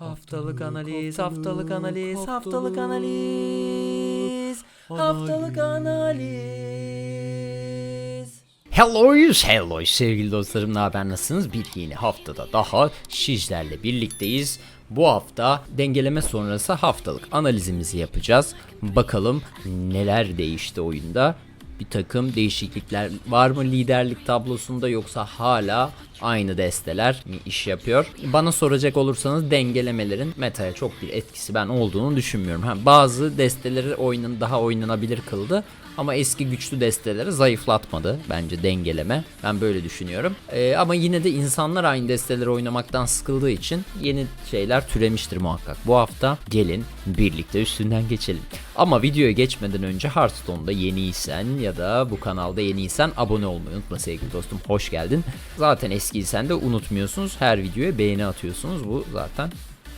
Haftalık analiz, haftalık analiz, haftalık analiz, haftalık analiz. Hello'yuz, hello sevgili dostlarım ne haber nasılsınız? Bir yeni haftada daha sizlerle birlikteyiz. Bu hafta dengeleme sonrası haftalık analizimizi yapacağız. Bakalım neler değişti oyunda. Bir takım değişiklikler var mı liderlik tablosunda yoksa hala aynı desteler mi iş yapıyor? Bana soracak olursanız dengelemelerin metaya çok bir etkisi ben olduğunu düşünmüyorum. Ha, bazı desteleri oyunun daha oynanabilir kıldı ama eski güçlü desteleri zayıflatmadı bence dengeleme. Ben böyle düşünüyorum. Ee, ama yine de insanlar aynı desteleri oynamaktan sıkıldığı için yeni şeyler türemiştir muhakkak. Bu hafta gelin birlikte üstünden geçelim. Ama videoya geçmeden önce Hearthstone'da yeniysen ya da bu kanalda yeniysen abone olmayı unutma sevgili dostum. Hoş geldin. Zaten eskiysen de unutmuyorsunuz. Her videoya beğeni atıyorsunuz. Bu zaten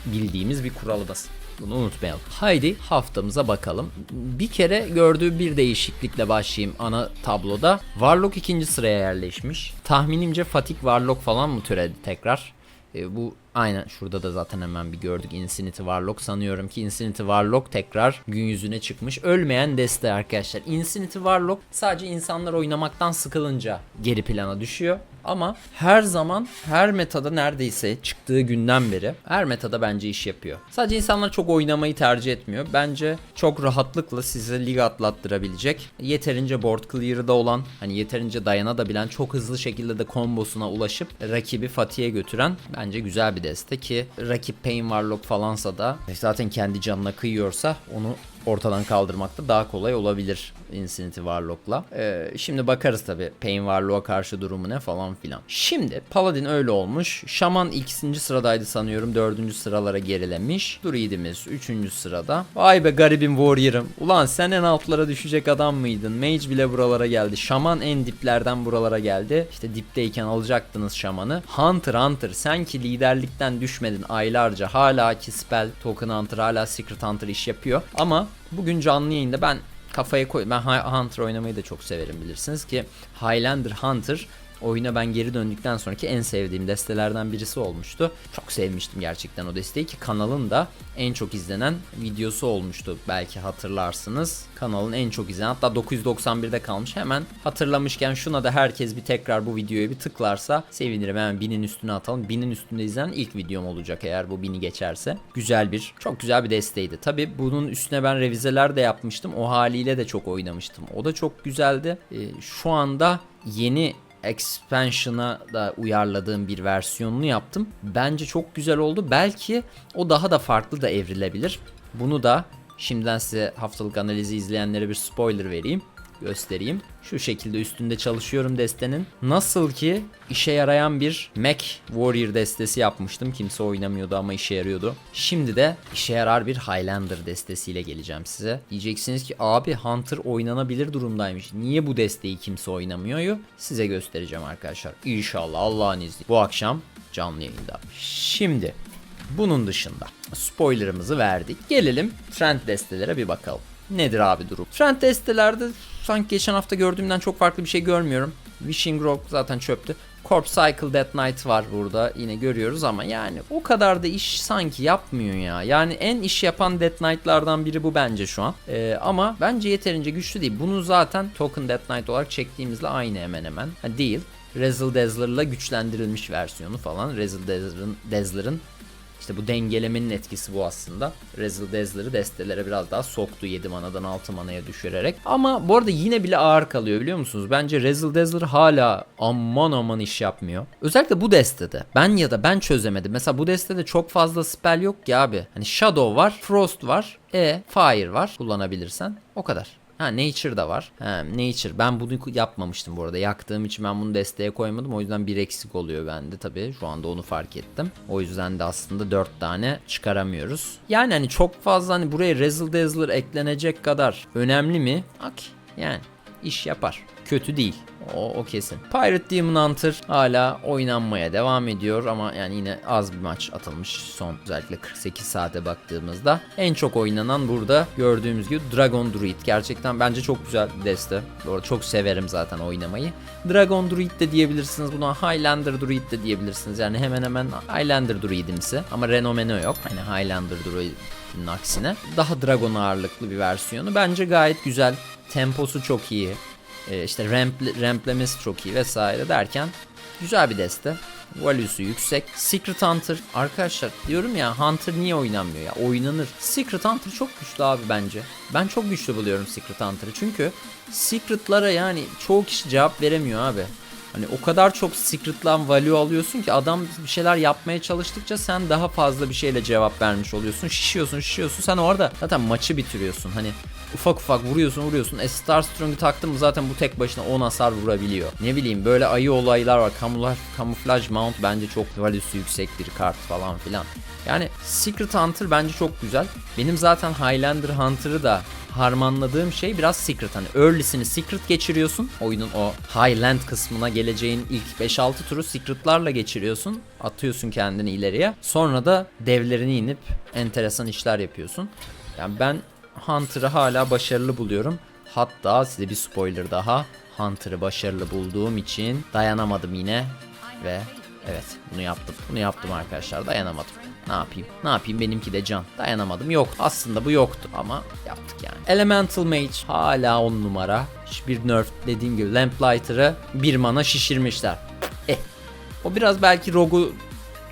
bildiğimiz bir kuralımız. Bunu unutmayalım. Haydi haftamıza bakalım. Bir kere gördüğü bir değişiklikle başlayayım ana tabloda. Warlock ikinci sıraya yerleşmiş. Tahminimce Fatik Warlock falan mı türedi tekrar? E, bu aynen şurada da zaten hemen bir gördük Infinity Warlock sanıyorum ki Infinity Warlock tekrar gün yüzüne çıkmış. Ölmeyen deste arkadaşlar. Infinity Warlock sadece insanlar oynamaktan sıkılınca geri plana düşüyor. Ama her zaman her metada neredeyse çıktığı günden beri her metada bence iş yapıyor. Sadece insanlar çok oynamayı tercih etmiyor. Bence çok rahatlıkla size lig atlattırabilecek. Yeterince board clear'da olan, hani yeterince dayanadabilen, çok hızlı şekilde de kombosuna ulaşıp rakibi Fatih'e götüren bence güzel bir deste ki rakip Pain Warlock falansa da zaten kendi canına kıyıyorsa onu ortadan kaldırmakta daha kolay olabilir Infinity Warlock'la. Ee, şimdi bakarız tabi Pain Warlock'a karşı durumu ne falan filan. Şimdi Paladin öyle olmuş. Şaman ikinci sıradaydı sanıyorum. Dördüncü sıralara gerilemiş. Druidimiz üçüncü sırada. Vay be garibim Warrior'ım. Ulan sen en altlara düşecek adam mıydın? Mage bile buralara geldi. Şaman en diplerden buralara geldi. İşte dipteyken alacaktınız Şaman'ı. Hunter Hunter sen ki liderlikten düşmedin aylarca. Hala ki spell token Hunter hala Secret Hunter iş yapıyor. Ama bugün canlı yayında ben kafaya koy. Ben Hunter oynamayı da çok severim bilirsiniz ki Highlander Hunter oyuna ben geri döndükten sonraki en sevdiğim destelerden birisi olmuştu. Çok sevmiştim gerçekten o desteği ki kanalın da en çok izlenen videosu olmuştu. Belki hatırlarsınız. Kanalın en çok izlenen hatta 991'de kalmış. Hemen hatırlamışken şuna da herkes bir tekrar bu videoya bir tıklarsa sevinirim. Hemen binin üstüne atalım. Binin üstünde izlenen ilk videom olacak eğer bu bini geçerse. Güzel bir, çok güzel bir desteğiydi. Tabi bunun üstüne ben revizeler de yapmıştım. O haliyle de çok oynamıştım. O da çok güzeldi. Ee, şu anda yeni expansion'a da uyarladığım bir versiyonunu yaptım. Bence çok güzel oldu. Belki o daha da farklı da evrilebilir. Bunu da şimdiden size haftalık analizi izleyenlere bir spoiler vereyim göstereyim. Şu şekilde üstünde çalışıyorum destenin. Nasıl ki işe yarayan bir Mac Warrior destesi yapmıştım. Kimse oynamıyordu ama işe yarıyordu. Şimdi de işe yarar bir Highlander destesiyle geleceğim size. Diyeceksiniz ki abi Hunter oynanabilir durumdaymış. Niye bu desteği kimse oynamıyor? Size göstereceğim arkadaşlar. İnşallah Allah'ın izniyle. Bu akşam canlı yayında. Şimdi bunun dışında spoilerımızı verdik. Gelelim trend destelere bir bakalım. Nedir abi durum? Trend destelerde sanki geçen hafta gördüğümden çok farklı bir şey görmüyorum. Wishing Rock zaten çöptü. Corpse Cycle Death Knight var burada yine görüyoruz ama yani o kadar da iş sanki yapmıyor ya. Yani en iş yapan Death Knight'lardan biri bu bence şu an. Ee, ama bence yeterince güçlü değil. Bunu zaten Token Death Knight olarak çektiğimizle aynı hemen hemen. Ha, değil. Razzle Dazzler'la güçlendirilmiş versiyonu falan. Razzle Dazzler'ın Dazzler'ın işte bu dengelemenin etkisi bu aslında. Razzle Dazzler'ı destelere biraz daha soktu 7 manadan 6 manaya düşürerek. Ama bu arada yine bile ağır kalıyor biliyor musunuz? Bence Razzle Dazzler hala aman aman iş yapmıyor. Özellikle bu destede. Ben ya da ben çözemedim. Mesela bu destede çok fazla spell yok ki abi. Hani Shadow var, Frost var, e Fire var kullanabilirsen. O kadar. Ha Nature da var. Ha Nature. Ben bunu yapmamıştım bu arada. Yaktığım için ben bunu desteğe koymadım. O yüzden bir eksik oluyor bende tabii. Şu anda onu fark ettim. O yüzden de aslında 4 tane çıkaramıyoruz. Yani hani çok fazla hani buraya Razzle Dazzler eklenecek kadar önemli mi? Ak yani iş yapar. kötü değil. O, o kesin. Pirate Demon Hunter hala oynanmaya devam ediyor ama yani yine az bir maç atılmış son özellikle 48 saate baktığımızda. En çok oynanan burada gördüğümüz gibi Dragon Druid. Gerçekten bence çok güzel bir deste. Bu arada çok severim zaten oynamayı. Dragon Druid de diyebilirsiniz buna Highlander Druid de diyebilirsiniz. Yani hemen hemen Highlander Druid'imsi ama renomeno yok. Hani Highlander Druid'in aksine. Daha Dragon ağırlıklı bir versiyonu. Bence gayet güzel. Temposu çok iyi. Ee, işte ramp, ramplemesi çok iyi vesaire derken güzel bir deste. Value'su yüksek. Secret Hunter arkadaşlar diyorum ya Hunter niye oynanmıyor ya? Oynanır. Secret Hunter çok güçlü abi bence. Ben çok güçlü buluyorum Secret Hunter'ı. Çünkü Secret'lara yani çoğu kişi cevap veremiyor abi. Hani o kadar çok secret'lan value alıyorsun ki adam bir şeyler yapmaya çalıştıkça sen daha fazla bir şeyle cevap vermiş oluyorsun. Şişiyorsun şişiyorsun sen orada zaten maçı bitiriyorsun. Hani ufak ufak vuruyorsun vuruyorsun. E Star Strong'u taktın mı zaten bu tek başına 10 hasar vurabiliyor. Ne bileyim böyle ayı olaylar var. Kamuflaj, kamuflaj mount bence çok value'su yüksek bir kart falan filan. Yani Secret Hunter bence çok güzel. Benim zaten Highlander Hunter'ı da harmanladığım şey biraz Secret. Hani early'sini Secret geçiriyorsun. Oyunun o Highland kısmına geleceğin ilk 5-6 turu Secret'larla geçiriyorsun. Atıyorsun kendini ileriye. Sonra da devlerini inip enteresan işler yapıyorsun. Yani ben Hunter'ı hala başarılı buluyorum. Hatta size bir spoiler daha. Hunter'ı başarılı bulduğum için dayanamadım yine ve evet bunu yaptım. Bunu yaptım arkadaşlar dayanamadım. Ne yapayım? Ne yapayım? Benimki de can. Dayanamadım. Yok. Aslında bu yoktu ama yaptık yani. Elemental Mage hala 10 numara. Hiçbir nerf dediğim gibi Lamplighter'ı bir mana şişirmişler. Eh. O biraz belki Rogue'u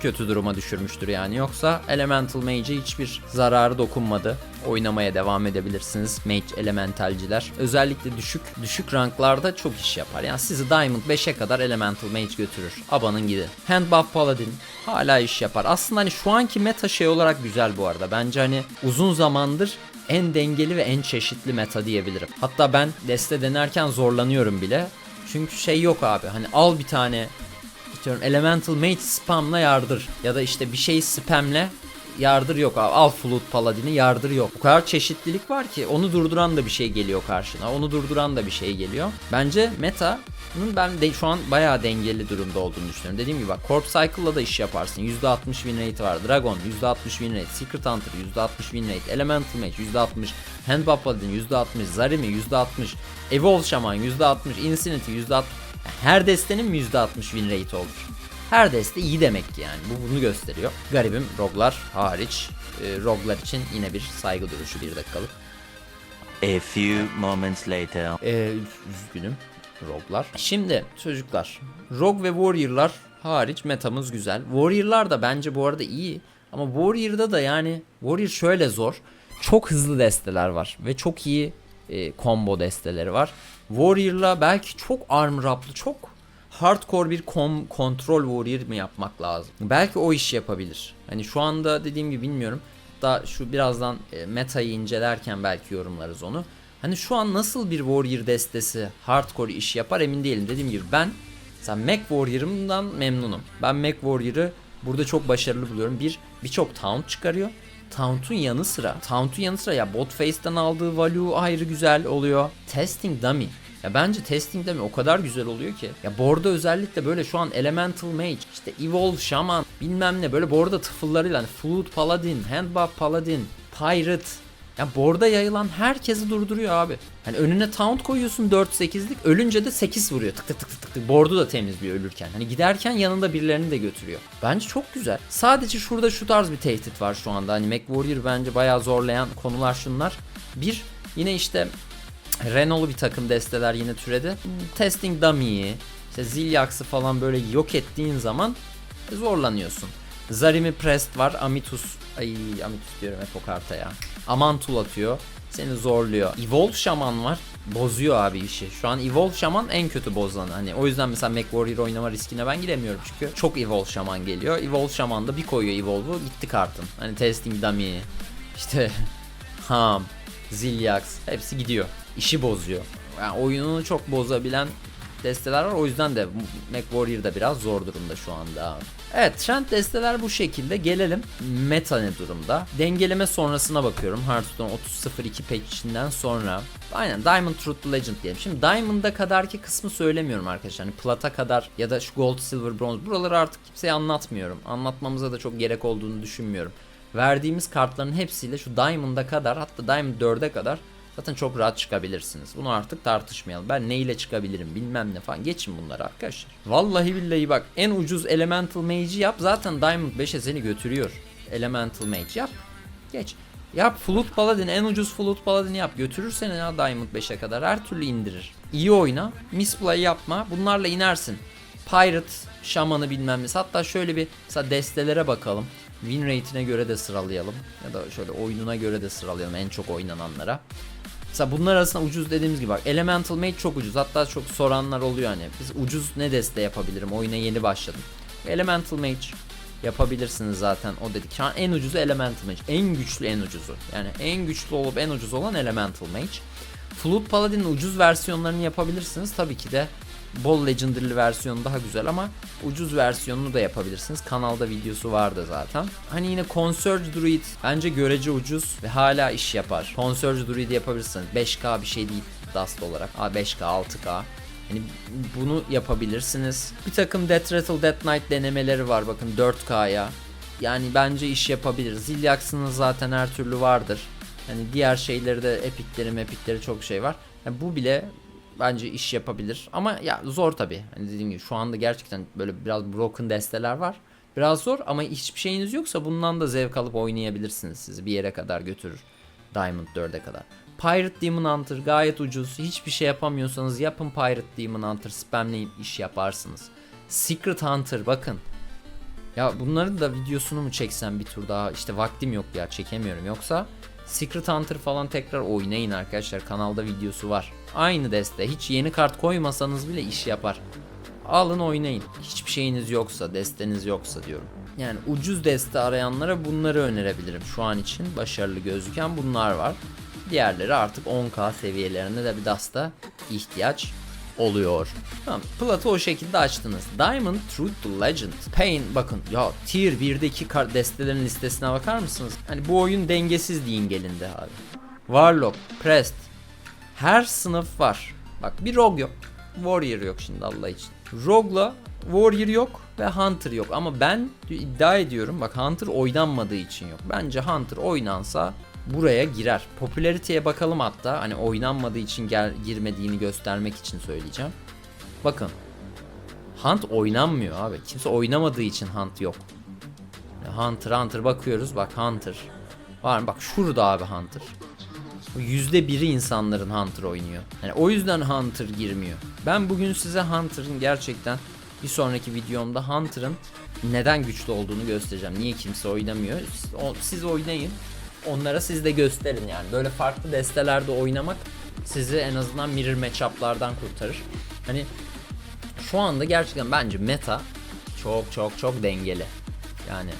kötü duruma düşürmüştür yani. Yoksa Elemental Mage'e hiçbir zararı dokunmadı. Oynamaya devam edebilirsiniz Mage Elementalciler. Özellikle düşük düşük ranklarda çok iş yapar. Yani sizi Diamond 5'e kadar Elemental Mage götürür. Abanın gidin. Hand Paladin hala iş yapar. Aslında hani şu anki meta şey olarak güzel bu arada. Bence hani uzun zamandır en dengeli ve en çeşitli meta diyebilirim. Hatta ben deste denerken zorlanıyorum bile. Çünkü şey yok abi. Hani al bir tane istiyorum. Elemental Mage spamla yardır. Ya da işte bir şey spamle yardır yok. Al Flood Paladin'i yardır yok. O kadar çeşitlilik var ki onu durduran da bir şey geliyor karşına. Onu durduran da bir şey geliyor. Bence meta'nın ben de şu an bayağı dengeli durumda olduğunu düşünüyorum. Dediğim gibi bak Corp Cycle'la da iş yaparsın. %60 win rate var. Dragon %60 win rate. Secret Hunter %60 win rate. Elemental Mage %60. Handbuff Paladin %60. Zarimi %60. Evolve Shaman %60. Insanity %60. Her destenin mi %60 win rate olur? Her deste iyi demek ki yani. Bu bunu gösteriyor. Garibim roglar hariç. E, roglar için yine bir saygı duruşu bir dakikalık. A few moments later. E, üzgünüm roglar. Şimdi çocuklar. Rog ve Warrior'lar hariç metamız güzel. Warrior'lar da bence bu arada iyi. Ama Warrior'da da yani Warrior şöyle zor. Çok hızlı desteler var ve çok iyi e, combo desteleri var. Warrior'la belki çok armor up'lı, çok hardcore bir kom kontrol warrior mı yapmak lazım? Belki o işi yapabilir. Hani şu anda dediğim gibi bilmiyorum. Da şu birazdan e, metayı incelerken belki yorumlarız onu. Hani şu an nasıl bir warrior destesi hardcore iş yapar emin değilim. Dediğim gibi ben mesela Mac Warrior'ımdan memnunum. Ben Mac Warrior'ı burada çok başarılı buluyorum. Bir birçok taunt çıkarıyor. Taunt'un yanı sıra, Taunt'un yanı sıra ya bot face'ten aldığı value ayrı güzel oluyor. Testing dummy. Ya bence testing dummy o kadar güzel oluyor ki. Ya board'da özellikle böyle şu an Elemental Mage, işte Evolve Shaman, bilmem ne böyle board'da tıfıllarıyla hani Flood Paladin, Handbuff Paladin, Pirate. Ya board'a yayılan herkesi durduruyor abi. Hani önüne taunt koyuyorsun 4-8'lik ölünce de 8 vuruyor. Tık tık tık tık tık. Board'u da temizliyor ölürken. Hani giderken yanında birilerini de götürüyor. Bence çok güzel. Sadece şurada şu tarz bir tehdit var şu anda. Hani MacWarrior bence bayağı zorlayan konular şunlar. Bir yine işte Renault'lu bir takım desteler yine türedi. Testing Dummy'yi, işte Zilyax'ı falan böyle yok ettiğin zaman zorlanıyorsun. Zarimi Prest var. Amitus. Ay Amitus diyorum hep o karta ya. Amantul atıyor. Seni zorluyor. Evolve Shaman var. Bozuyor abi işi. Şu an Evolve Shaman en kötü bozanı. Hani o yüzden mesela Mac Warrior oynama riskine ben giremiyorum çünkü çok Evolve Shaman geliyor. Evolve Shaman da bir koyuyor Evolve'u gitti kartın. Hani Testing Dummy, işte Ham, Zilyax hepsi gidiyor. İşi bozuyor. Yani oyununu çok bozabilen desteler var. O yüzden de MechWarrior da biraz zor durumda şu anda. Evet trend desteler bu şekilde. Gelelim meta ne durumda? Dengeleme sonrasına bakıyorum. Hearthstone 30.02 patch'inden sonra. Aynen Diamond Truth Legend diyelim. Şimdi Diamond'a kadarki kısmı söylemiyorum arkadaşlar. Hani Plata kadar ya da şu Gold, Silver, Bronze buraları artık kimseye anlatmıyorum. Anlatmamıza da çok gerek olduğunu düşünmüyorum. Verdiğimiz kartların hepsiyle şu Diamond'a kadar hatta Diamond 4'e kadar Zaten çok rahat çıkabilirsiniz. Bunu artık tartışmayalım. Ben neyle çıkabilirim bilmem ne falan. Geçin bunları arkadaşlar. Vallahi billahi bak en ucuz Elemental Mage'i yap. Zaten Diamond 5'e seni götürüyor. Elemental Mage yap. Geç. Yap Flute Paladin en ucuz Flute Paladin yap. Götürür seni ya Diamond 5'e kadar. Her türlü indirir. İyi oyna. Misplay yapma. Bunlarla inersin. Pirate, Şamanı bilmem ne. Hatta şöyle bir mesela destelere bakalım. Win rate'ine göre de sıralayalım. Ya da şöyle oyununa göre de sıralayalım en çok oynananlara. Mesela bunlar arasında ucuz dediğimiz gibi bak Elemental Mage çok ucuz. Hatta çok soranlar oluyor hani. Biz ucuz ne deste yapabilirim? Oyuna yeni başladım. Elemental Mage yapabilirsiniz zaten o dedik. Şu an en ucuzu Elemental Mage. En güçlü en ucuzu. Yani en güçlü olup en ucuz olan Elemental Mage. Flute Paladin'in ucuz versiyonlarını yapabilirsiniz. Tabii ki de Bol Legendary versiyonu daha güzel ama ucuz versiyonunu da yapabilirsiniz. Kanalda videosu vardı zaten. Hani yine Consurge Druid bence görece ucuz ve hala iş yapar. Consurge Druid yapabilirsiniz. 5K bir şey değil Dust olarak. Aa, 5K 6K. Hani bunu yapabilirsiniz. Bir takım Death Rattle Death Knight denemeleri var bakın 4K'ya. Yani bence iş yapabilir. Zilyax'ınız zaten her türlü vardır. Hani diğer şeyleri de epikleri mepikleri çok şey var. Yani bu bile bence iş yapabilir. Ama ya zor tabi. Hani dediğim gibi şu anda gerçekten böyle biraz broken desteler var. Biraz zor ama hiçbir şeyiniz yoksa bundan da zevk alıp oynayabilirsiniz. Sizi bir yere kadar götürür. Diamond 4'e kadar. Pirate Demon Hunter gayet ucuz. Hiçbir şey yapamıyorsanız yapın Pirate Demon Hunter. Spamleyin iş yaparsınız. Secret Hunter bakın. Ya bunların da videosunu mu çeksem bir tur daha? İşte vaktim yok ya çekemiyorum. Yoksa Secret Hunter falan tekrar oynayın arkadaşlar. Kanalda videosu var. Aynı deste. Hiç yeni kart koymasanız bile iş yapar. Alın oynayın. Hiçbir şeyiniz yoksa, desteniz yoksa diyorum. Yani ucuz deste arayanlara bunları önerebilirim. Şu an için başarılı gözüken bunlar var. Diğerleri artık 10k seviyelerinde de bir dasta ihtiyaç oluyor. Tamam, Platı o şekilde açtınız. Diamond Truth Legend. Pain bakın ya tier 1'deki kar- destelerin listesine bakar mısınız? Hani bu oyun dengesiz deyin gelinde abi. Warlock, Prest. Her sınıf var. Bak bir Rogue yok. Warrior yok şimdi Allah için. Rogue'la Warrior yok ve Hunter yok. Ama ben iddia ediyorum bak Hunter oynanmadığı için yok. Bence Hunter oynansa buraya girer. Popülariteye bakalım hatta. Hani oynanmadığı için gel girmediğini göstermek için söyleyeceğim. Bakın. Hunt oynanmıyor abi. Kimse oynamadığı için Hunt yok. Hunter Hunter bakıyoruz. Bak Hunter. Var mı? Bak şurada abi Hunter. Yüzde biri insanların Hunter oynuyor. Yani o yüzden Hunter girmiyor. Ben bugün size Hunter'ın gerçekten bir sonraki videomda Hunter'ın neden güçlü olduğunu göstereceğim. Niye kimse oynamıyor? Siz, o- siz oynayın. Onlara siz de gösterin yani. Böyle farklı destelerde oynamak sizi en azından mirror matchup'lardan kurtarır. Hani şu anda gerçekten bence meta çok çok çok dengeli. Yani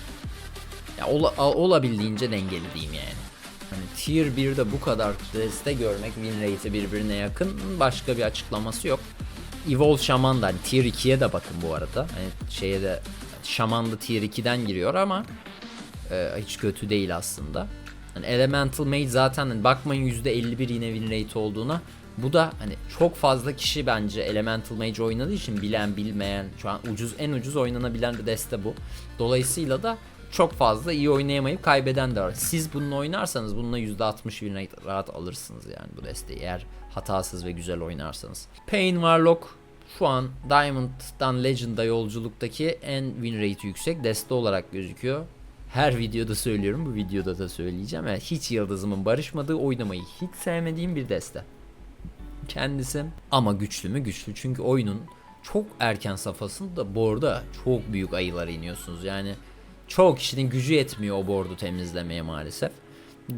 ya ola- olabildiğince dengeli diyeyim yani. Hani tier 1'de bu kadar deste görmek win rate'i birbirine yakın başka bir açıklaması yok. Evolve Shaman da hani tier 2'ye de bakın bu arada. Hani şeye de Shaman da tier 2'den giriyor ama e, hiç kötü değil aslında. Hani Elemental Mage zaten hani bakmayın %51 yine win rate olduğuna. Bu da hani çok fazla kişi bence Elemental Mage oynadığı için bilen bilmeyen şu an ucuz en ucuz oynanabilen de deste bu. Dolayısıyla da çok fazla iyi oynayamayıp kaybeden de var. Siz bununla oynarsanız bununla %60 win rate rahat alırsınız yani bu desteği eğer hatasız ve güzel oynarsanız. Pain Warlock şu an Diamond'dan Legend'a yolculuktaki en win rate yüksek deste olarak gözüküyor. Her videoda söylüyorum bu videoda da söyleyeceğim. Yani hiç yıldızımın barışmadığı oynamayı hiç sevmediğim bir deste. Kendisi ama güçlü mü güçlü çünkü oyunun çok erken safhasında board'a çok büyük ayılar iniyorsunuz. Yani çoğu kişinin gücü yetmiyor o board'u temizlemeye maalesef.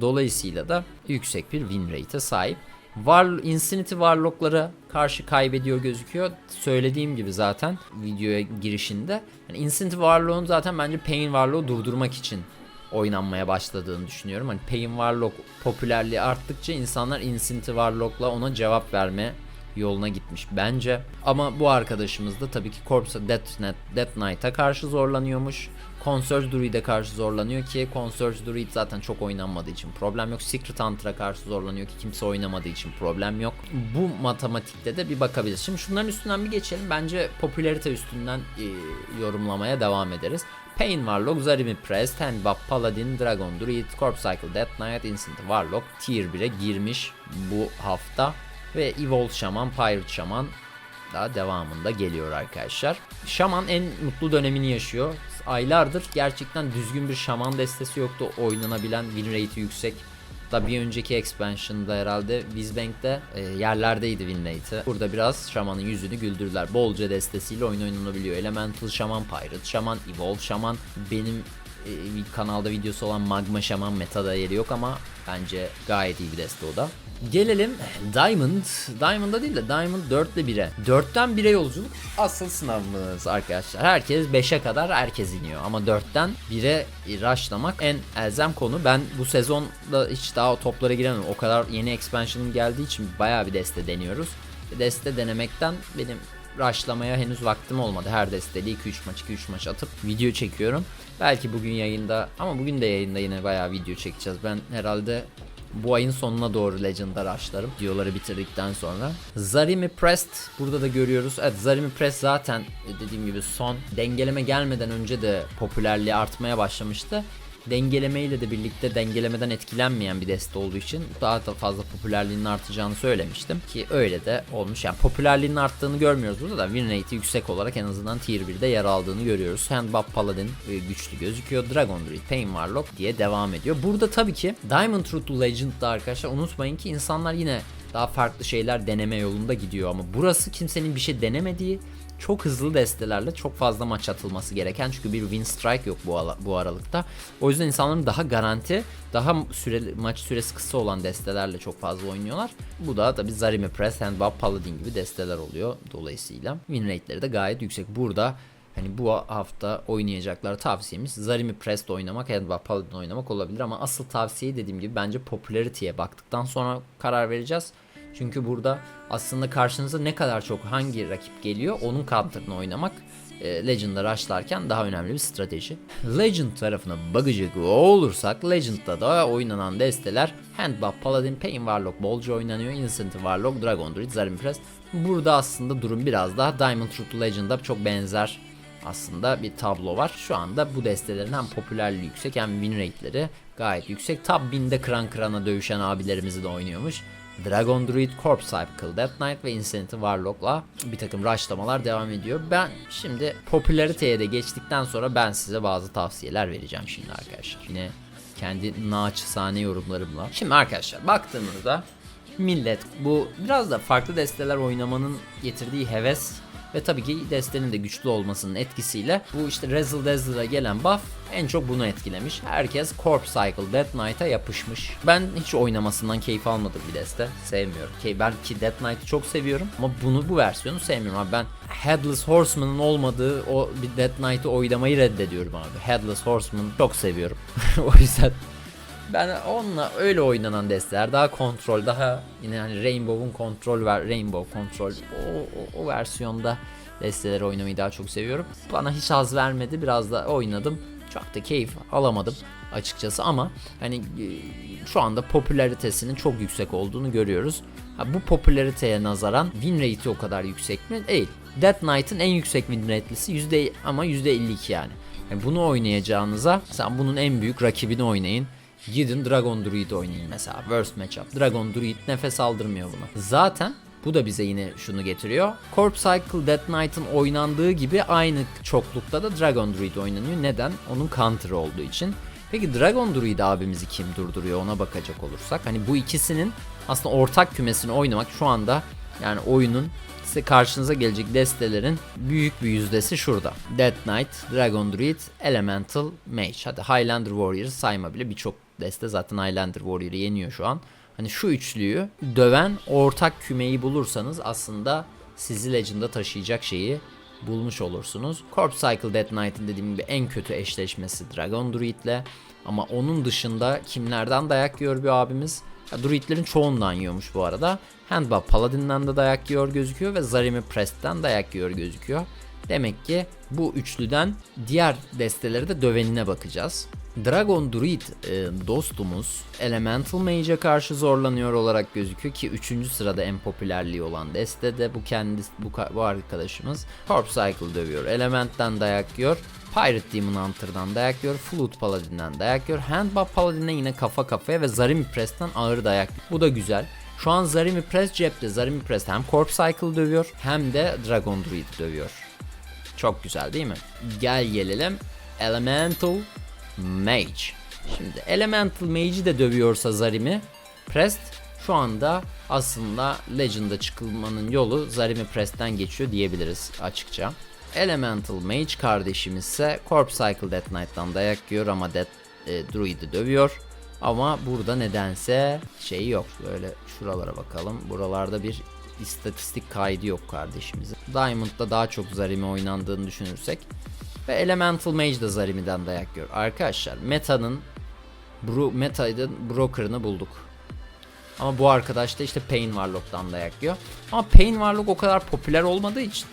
Dolayısıyla da yüksek bir win rate'e sahip. Var, Infinity Warlock'lara karşı kaybediyor gözüküyor. Söylediğim gibi zaten videoya girişinde. Yani Infinity Warlock'un zaten bence Pain Warlock'u durdurmak için oynanmaya başladığını düşünüyorum. Hani Pain Warlock popülerliği arttıkça insanlar Infinity Warlock'la ona cevap verme yoluna gitmiş bence. Ama bu arkadaşımız da tabii ki Corpse Death, Net, Death Knight'a karşı zorlanıyormuş. Consurge Druid'e karşı zorlanıyor ki Consurge Druid zaten çok oynanmadığı için problem yok. Secret Hunter'a karşı zorlanıyor ki kimse oynamadığı için problem yok. Bu matematikte de bir bakabiliriz. Şimdi şunların üstünden bir geçelim. Bence popülarite üstünden e, yorumlamaya devam ederiz. Pain Warlock, Zarimi Prest, Handbap, Paladin, Dragon Druid, Corp Cycle, Death Knight, Instant Warlock Tier 1'e girmiş bu hafta. Ve Evolve Shaman, Pirate Shaman daha devamında geliyor arkadaşlar. Şaman en mutlu dönemini yaşıyor. Aylardır gerçekten düzgün bir şaman destesi yoktu. Oynanabilen win rate'i yüksek. Da bir önceki expansion'da herhalde Wizbank'te e, yerlerdeydi win rate'i. Burada biraz şamanın yüzünü güldürdüler. Bolca destesiyle oyun oynanabiliyor. Elemental şaman, Pirate şaman, Evolve şaman. Benim kanalda videosu olan Magma şaman metada yeri yok ama bence gayet iyi bir deste o da. Gelelim Diamond. Diamond'a değil de Diamond 4 ile 1'e. 4'ten 1'e yolculuk asıl sınavımız arkadaşlar. Herkes 5'e kadar herkes iniyor. Ama 4'ten 1'e rushlamak en elzem konu. Ben bu sezonda hiç daha toplara giremem. O kadar yeni expansion'ım geldiği için bayağı bir deste deniyoruz. Deste denemekten benim rushlamaya henüz vaktim olmadı. Her desteli 2-3 maç 2-3 maç atıp video çekiyorum. Belki bugün yayında ama bugün de yayında yine bayağı video çekeceğiz. Ben herhalde bu ayın sonuna doğru Legend'da rushlarım. Videoları bitirdikten sonra. Zarimi Prest burada da görüyoruz. Evet Zarimi Prest zaten dediğim gibi son dengeleme gelmeden önce de popülerliği artmaya başlamıştı. Dengelemeyle de birlikte dengelemeden etkilenmeyen bir deste olduğu için daha da fazla popülerliğinin artacağını söylemiştim. Ki öyle de olmuş. Yani popülerliğinin arttığını görmüyoruz burada da win rate'i yüksek olarak en azından tier 1'de yer aldığını görüyoruz. Handbap Paladin e, güçlü gözüküyor. Dragon Druid, Pain Warlock diye devam ediyor. Burada tabii ki Diamond Root Legend'da arkadaşlar unutmayın ki insanlar yine daha farklı şeyler deneme yolunda gidiyor ama burası kimsenin bir şey denemediği çok hızlı destelerle çok fazla maç atılması gereken çünkü bir win strike yok bu, bu aralıkta. O yüzden insanların daha garanti, daha süreli, maç süresi kısa olan destelerle çok fazla oynuyorlar. Bu da tabi Zarimi Press, Handbap, Paladin gibi desteler oluyor dolayısıyla. Win rate'leri de gayet yüksek. Burada Hani bu hafta oynayacaklar tavsiyemiz Zarimi Prest oynamak, Handbap Paladin oynamak olabilir ama asıl tavsiye dediğim gibi bence popularity'ye baktıktan sonra karar vereceğiz. Çünkü burada aslında karşınıza ne kadar çok hangi rakip geliyor onun counter'ını oynamak e, Legend'da rushlarken daha önemli bir strateji. Legend tarafına bakacak olursak Legend'da da oynanan desteler Handbap, Paladin, Pain Warlock bolca oynanıyor. Instant Warlock, Dragon Druid, Zarim Press. Burada aslında durum biraz daha Diamond Root to Legend'a çok benzer aslında bir tablo var. Şu anda bu destelerin hem popülerliği yüksek hem win rate'leri gayet yüksek. Top 1000'de kıran kırana dövüşen abilerimizi de oynuyormuş. Dragon Druid, Corpse Cycle, Death Knight ve Insanity Warlock'la bir takım rushlamalar devam ediyor. Ben şimdi popülariteye de geçtikten sonra ben size bazı tavsiyeler vereceğim şimdi arkadaşlar. Yine kendi naçizane yorumlarımla. Şimdi arkadaşlar baktığımızda millet bu biraz da farklı desteler oynamanın getirdiği heves ve tabii ki destenin de güçlü olmasının etkisiyle bu işte Razzle Dazzle'a gelen buff en çok bunu etkilemiş. Herkes Corp Cycle Death Knight'a yapışmış. Ben hiç oynamasından keyif almadım bir deste. Sevmiyorum. Ki ben ki Death Knight'ı çok seviyorum ama bunu bu versiyonu sevmiyorum abi. Ben Headless Horseman'ın olmadığı o bir Death Knight'ı oynamayı reddediyorum abi. Headless Horseman çok seviyorum. o yüzden ben onunla öyle oynanan desteler daha kontrol daha yine hani Rainbow'un kontrol ver Rainbow kontrol o, o, o versiyonda desteleri oynamayı daha çok seviyorum. Bana hiç haz vermedi biraz da oynadım. Çok da keyif alamadım açıkçası ama hani e, şu anda popülaritesinin çok yüksek olduğunu görüyoruz. Ha, bu popülariteye nazaran win rate'i o kadar yüksek mi? Değil. Death Knight'ın en yüksek win rate'lisi yüzde ama %52 yani. yani. Bunu oynayacağınıza sen bunun en büyük rakibini oynayın. Gidin Dragon Druid oynayın mesela. Worst matchup. Dragon Druid nefes aldırmıyor buna. Zaten bu da bize yine şunu getiriyor. Corp Cycle Death Knight'ın oynandığı gibi aynı çoklukta da Dragon Druid oynanıyor. Neden? Onun counter olduğu için. Peki Dragon Druid abimizi kim durduruyor ona bakacak olursak. Hani bu ikisinin aslında ortak kümesini oynamak şu anda yani oyunun size karşınıza gelecek destelerin büyük bir yüzdesi şurada. Death Knight, Dragon Druid, Elemental Mage. Hadi Highlander Warrior sayma bile birçok deste zaten Highlander Warrior'ı yeniyor şu an. Hani şu üçlüyü döven ortak kümeyi bulursanız aslında sizi Legend'a taşıyacak şeyi bulmuş olursunuz. Corp Cycle Death Knight'ın dediğim gibi en kötü eşleşmesi Dragon Druid'le. Ama onun dışında kimlerden dayak yiyor bir abimiz? Ya, Druidlerin çoğundan yiyormuş bu arada. Handball Paladin'den de dayak yiyor gözüküyor ve Zarimi Prest'ten dayak yiyor gözüküyor. Demek ki bu üçlüden diğer desteleri de dövenine bakacağız. Dragon Druid e, dostumuz Elemental Mage'e karşı zorlanıyor olarak gözüküyor ki 3. sırada en popülerliği olan deste de bu kendisi bu, bu arkadaşımız Corpse Cycle dövüyor. Element'ten dayak yiyor. Pirate Demon Hunter'dan dayak yiyor. Flute Paladin'den dayak yiyor. Handball Paladin'e yine kafa kafaya ve Zarimi Press'ten ağır dayak. Bu da güzel. Şu an Zarimi Press cepte. Zarimi Press hem Corpse Cycle dövüyor hem de Dragon Druid dövüyor. Çok güzel değil mi? Gel gelelim Elemental Mage. Şimdi Elemental Mage'i de dövüyorsa Zarimi Prest şu anda aslında Legend'a çıkılmanın yolu Zarimi Prest'ten geçiyor diyebiliriz açıkça. Elemental Mage kardeşimiz ise Corpse Cycle Death Knight'tan dayak yiyor ama Death e, Druid'i dövüyor. Ama burada nedense şey yok. Böyle şuralara bakalım. Buralarda bir istatistik kaydı yok kardeşimizin. Diamond'da daha çok Zarimi oynandığını düşünürsek ve Elemental Mage de Zarimi'den dayak yiyor. Arkadaşlar meta'nın bro, meta'nın broker'ını bulduk. Ama bu arkadaş da işte Pain Warlock'tan dayak yiyor. Ama Pain Warlock o kadar popüler olmadığı için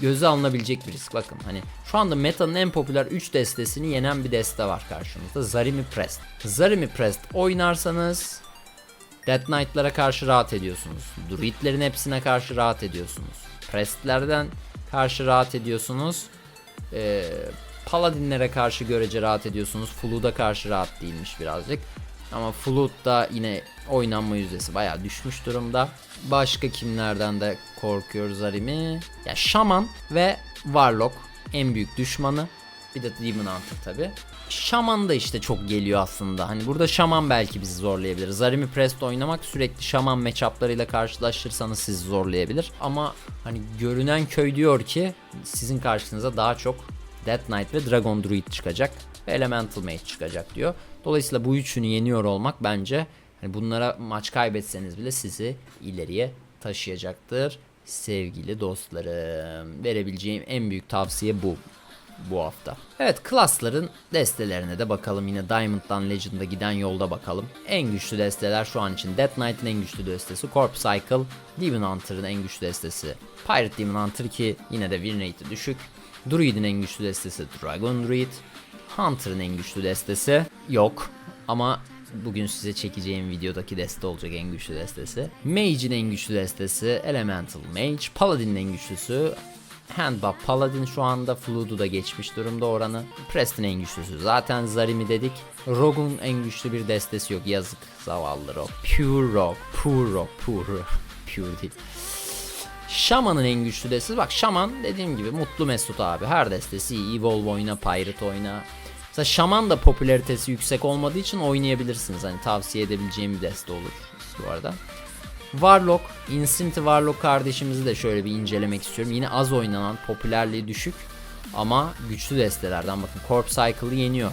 göze alınabilecek bir risk. Bakın hani şu anda meta'nın en popüler 3 destesini yenen bir deste var karşımızda. Zarimi Prest. Zarimi Prest oynarsanız Death Knight'lara karşı rahat ediyorsunuz. Druid'lerin hepsine karşı rahat ediyorsunuz. Prest'lerden karşı rahat ediyorsunuz. Ee, Paladinlere karşı görece rahat ediyorsunuz. Flood'a karşı rahat değilmiş birazcık. Ama Flood da yine oynanma yüzdesi bayağı düşmüş durumda. Başka kimlerden de korkuyoruz Arimi? Ya Shaman ve Warlock en büyük düşmanı. Bir de Demon Hunter tabi. Shaman da işte çok geliyor aslında. Hani burada Shaman belki bizi zorlayabilir. Zarimi Prest oynamak sürekli Shaman matchuplarıyla karşılaşırsanız sizi zorlayabilir. Ama hani görünen köy diyor ki sizin karşınıza daha çok Death Knight ve Dragon Druid çıkacak ve Elemental Mage çıkacak diyor. Dolayısıyla bu üçünü yeniyor olmak bence hani bunlara maç kaybetseniz bile sizi ileriye taşıyacaktır. Sevgili dostlarım, verebileceğim en büyük tavsiye bu bu hafta. Evet klasların destelerine de bakalım yine Diamond'dan Legend'a giden yolda bakalım. En güçlü desteler şu an için Death Knight'ın en güçlü destesi Corpse Cycle, Demon Hunter'ın en güçlü destesi Pirate Demon Hunter ki yine de win rate'i düşük. Druid'in en güçlü destesi Dragon Druid. Hunter'ın en güçlü destesi yok ama bugün size çekeceğim videodaki deste olacak en güçlü destesi. Mage'in en güçlü destesi Elemental Mage. Paladin'in en güçlüsü Handbuff Paladin şu anda Flood'u da geçmiş durumda oranı. Preston en güçlüsü. Zaten Zarimi dedik. Rogue'un en güçlü bir destesi yok. Yazık. Zavallı Rogue. Pure Rogue, Pure Rogue, Pure, Pure değil. Shaman'ın en güçlü destesi. Bak Shaman dediğim gibi mutlu mesut abi. Her destesi iyi. Evolve oyna Pirate oyna. Mesela Shaman da popülaritesi yüksek olmadığı için oynayabilirsiniz. Hani tavsiye edebileceğim bir deste olur bu arada Warlock, Infinity Warlock kardeşimizi de şöyle bir incelemek istiyorum. Yine az oynanan, popülerliği düşük ama güçlü destelerden bakın. Corpse Cycle'ı yeniyor.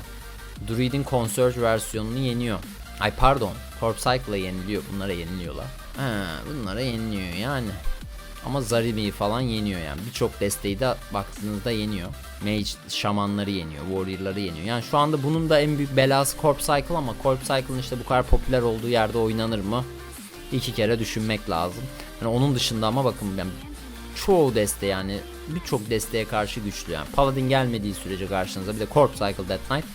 Druid'in Consurge versiyonunu yeniyor. Ay pardon, Corpse Cycle'a yeniliyor. Bunlara yeniliyorlar. Ha, bunlara yeniliyor yani. Ama Zarimi'yi falan yeniyor yani. Birçok desteği de baktığınızda yeniyor. Mage şamanları yeniyor, warrior'ları yeniyor. Yani şu anda bunun da en büyük belası Corpse Cycle ama Corpse Cycle'ın işte bu kadar popüler olduğu yerde oynanır mı? İki kere düşünmek lazım. Yani onun dışında ama bakın yani çoğu deste yani birçok desteğe karşı güçlü yani. Paladin gelmediği sürece karşınıza bir de Corpse Cycle Death Knight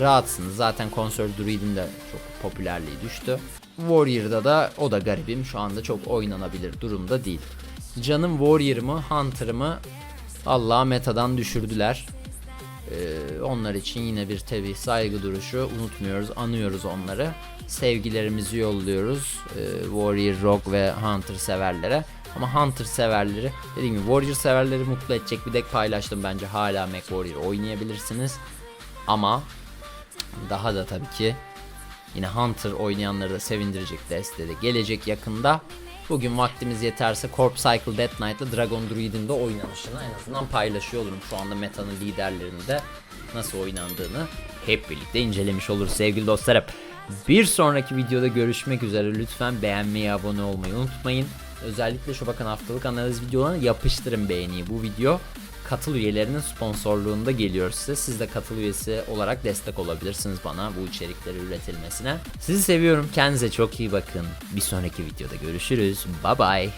rahatsınız. Zaten Conquer Druid'in de çok popülerliği düştü. Warrior'da da o da garibim şu anda çok oynanabilir durumda değil. Canım Warrior'ımı, Hunter'ımı Allah metadan düşürdüler. Ee, onlar için yine bir tabi saygı duruşu unutmuyoruz, anıyoruz onları. Sevgilerimizi yolluyoruz ee, Warrior, Rogue ve Hunter severlere. Ama Hunter severleri, dediğim gibi Warrior severleri mutlu edecek bir deck paylaştım bence hala Mac Warrior oynayabilirsiniz. Ama daha da tabii ki yine Hunter oynayanları da sevindirecek deste de gelecek yakında. Bugün vaktimiz yeterse Corp Cycle Death Knight'la Dragon Druid'in de oynanışını en azından paylaşıyor olurum. Şu anda metanın liderlerinde nasıl oynandığını hep birlikte incelemiş oluruz sevgili dostlarım. Bir sonraki videoda görüşmek üzere. Lütfen beğenmeyi, abone olmayı unutmayın. Özellikle şu bakın haftalık analiz videolarına yapıştırın beğeniyi. Bu video katıl üyelerinin sponsorluğunda geliyor size. Siz de katıl üyesi olarak destek olabilirsiniz bana bu içerikleri üretilmesine. Sizi seviyorum. Kendinize çok iyi bakın. Bir sonraki videoda görüşürüz. Bye bye.